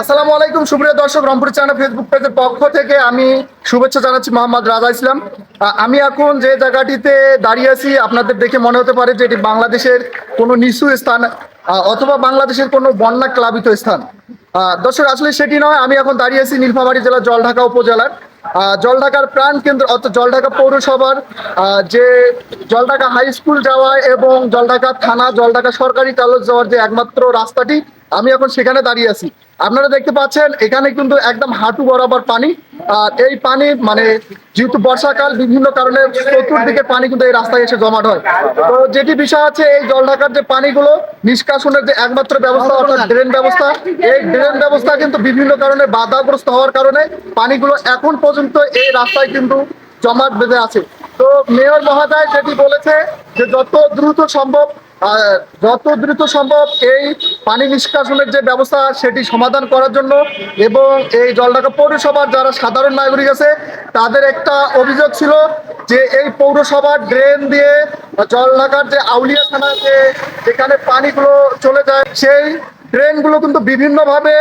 আসসালামু আলাইকুম, সুপ্রিয় দর্শক, রংপুর চ্যানেল ফেসবুক পেজের পক্ষ থেকে আমি শুভেচ্ছা জানাচ্ছি মোহাম্মদ রাজা ইসলাম। আমি এখন যে জায়গাটিতে দাঁড়িয়ে আছি, আপনাদের দেখে মনে হতে পারে যে এটি বাংলাদেশের কোনো নিচু স্থান অথবা বাংলাদেশের কোনো বন্যা ক্লাবিত স্থান। দর্শক, আসলে সেটি নয়, আমি এখন দাঁড়িয়ে আছি নীলফামারী জেলার জলঢাকা উপজেলার। জলঢাকার প্রাণ কেন্দ্র অর্থাৎ জলঢাকা পৌরসভার যে জলঢাকা হাই স্কুল যাওয়া এবং জলঢাকা থানা, জলঢাকা সরকারি কলেজ যাওয়ার যে একমাত্র রাস্তাটি আমি এখন সেখানে দাঁড়িয়ে আছি। আপনারা দেখতে পাচ্ছেন, এখানে কিন্তু একদম হাঁটু বরাবর পানি। আর এই পানি মানে যেহেতু বর্ষাকাল, বিভিন্ন কারণে চতুর্দিকে পানি কিন্তু এই রাস্তায় এসে জমাট হয়। তো যেটি বিষয় আছে, এই জল ঢাকার যে পানিগুলো, নিষ্কাশনের যে একমাত্র ব্যবস্থা, অর্থাৎ ড্রেন ব্যবস্থা, এই ড্রেন ব্যবস্থা কিন্তু বিভিন্ন কারণে বাধাগ্রস্ত হওয়ার কারণে পানিগুলো এখন পর্যন্ত এই রাস্তায় কিন্তু জমাট বেঁধে আছে। তো মেয়র মহোদয় যেটি বলেছে যে যত দ্রুত সম্ভব যত দ্রুত সম্ভব এই পানি নিষ্কাশনের যে ব্যবস্থা, সেটি সমাধান করার জন্য এবং এই জলঢাকা পৌরসভার যারা সাধারণ নাগরিক আছে, তাদের একটা অভিযোগ ছিল যে এই পৌরসভার ড্রেন দিয়ে জলঢাকার যে আউলিয়া থানা যে যেখানে পানিগুলো চলে যায়, সেই ড্রেনগুলো কিন্তু বিভিন্নভাবে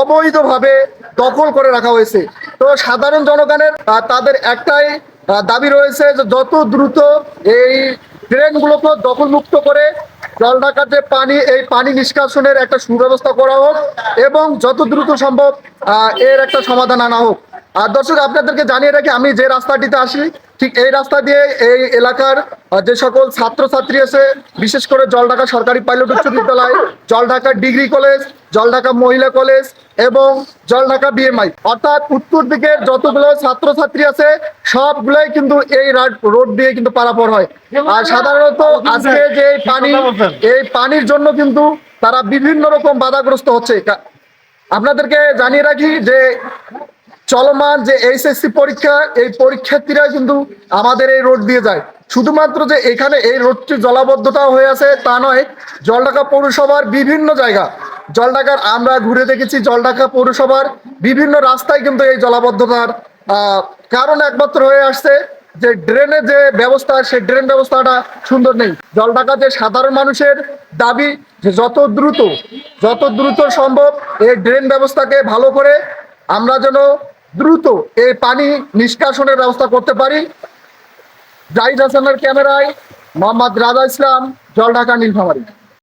অবৈধভাবে দখল করে রাখা হয়েছে। তো সাধারণ জনগণের তাদের একটাই দাবি রয়েছে যে যত দ্রুত এই ড্রেনগুলোকে দখলমুক্ত করে জল ঢাকার যে পানি, এই পানি নিষ্কাশনের একটা সুব্যবস্থা করা হোক এবং যত দ্রুত সম্ভব এর একটা সমাধান আনা হোক। আর দর্শক, আপনাদেরকে জানিয়ে রাখি, আমি যে রাস্তাটিতে আসি, ঠিক এই রাস্তা দিয়ে এই এলাকার যে সকল ছাত্রছাত্রী আছে, বিশেষ করে জল ঢাকা সরকারি পাইলট উচ্চ বিদ্যালয় জলঢাকা ডিগ্রি কলেজ জলঢাকা মহিলা কলেজ এবং জলঢাকা বিএমআই অর্থাৎ উত্তর দিকের যতগুলো ছাত্রছাত্রী আছে, সবগুলোই কিন্তু এই রোড দিয়ে কিন্তু পারাপার হয়। আর সাধারণত আজকে যে পানি, এই পানির জন্য কিন্তু তারা বিভিন্ন রকম বাধাগ্রস্ত হচ্ছে। আপনাদেরকে জানিয়ে রাখি যে চলমান যে এইচএসসি পরীক্ষা, এই পরীক্ষার্থীরা কিন্তু আমাদের এই রোড দিয়ে যায়। শুধুমাত্র যে এখানে এই রোডটি জলাবদ্ধতা হয়ে আছে তা নয়, জলঢাকা পৌরসভার বিভিন্ন জায়গা জলঢাকার আমরা ঘুরে দেখেছি জলঢাকা পৌরসভার বিভিন্ন রাস্তায় কিন্তু এই জলাবদ্ধতার কারণ একমাত্র হয়ে আসছে যে ড্রেনের যে ব্যবস্থা, সেই ড্রেন ব্যবস্থাটা সুন্দর নেই। জলঢাকা যে সাধারণ মানুষের দাবি যে যত দ্রুত যত দ্রুত সম্ভব এই ড্রেন ব্যবস্থাকে ভালো করে আমরা যেন দ্রুত এই পানি নিষ্কাশনের ব্যবস্থা করতে পারি। জাহিদ হাসানের ক্যামেরায় মোহাম্মদ রাজা ইসলাম, জলঢাকা, নীলফামারী।